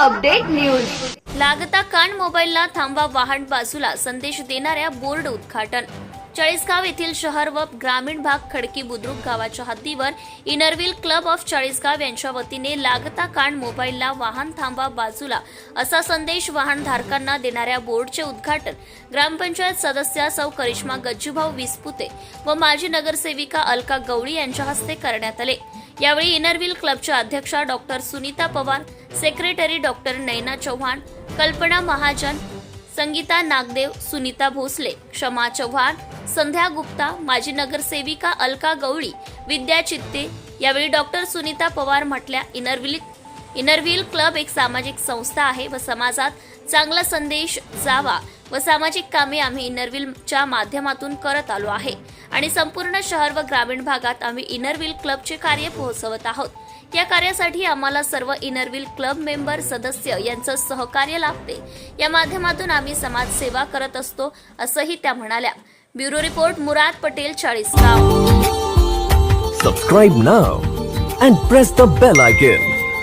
Update news. लागता कान मोबाईलला थांबा वाहन बाजूला संदेश देणाऱ्या बोर्ड उद्घाटन. चाळीसगाव येथील शहर व ग्रामीण भाग खडकी बुद्रुक गावाच्या हद्दीवर Inner Wheel club of Chalisgaon यांच्या वतीने लागता कान मोबाईलला वाहन थांबा बाजूला असा संदेश वाहनधारकांना देणाऱ्या बोर्डचे उद्घाटन. ग्रामपंचायत सदस्या सौ करिश्मा गज्जूभाऊ विस्पुते व माजी नगरसेविका अलका गवळी यांच्या हस्ते करण्यात आले. यावेळी इनरव्हील क्लबच्या अध्यक्षा doctor Sunita Pawar secretary doctor Naina Chavan Kalpana Mahajan Sangita Nagdev Sunita Bhosale क्षमा चव्हाण संध्या गुप्ता माजी नगरसेविका अलका गवळी विद्या चित्ते यावेळी डॉक्टर सुनीता पवार म्हटल्या इनरव्हील इनरव्हील क्लब एक सामाजिक संस्था आहे व समाजात चांगला संदेश जावा व सामाजिक कामे आम्ही इनरव्हीलच्या माध्यमातून करत आलो आहे. आणि संपूर्ण शहर व ग्रामीण भागात आम्ही इनरव्हील क्लबचे कार्य पोहोचवत आहोत. या कार्यासाठी आम्हाला सर्व इनरव्हील क्लब मेंबर सदस्य यांचं सहकार्य लाभते. या माध्यमातून आम्ही समाजसेवा करत असतो असंही त्या म्हणाल्या. Bureau report Murad Patel Chalisgaon. Subscribe now and press the bell icon.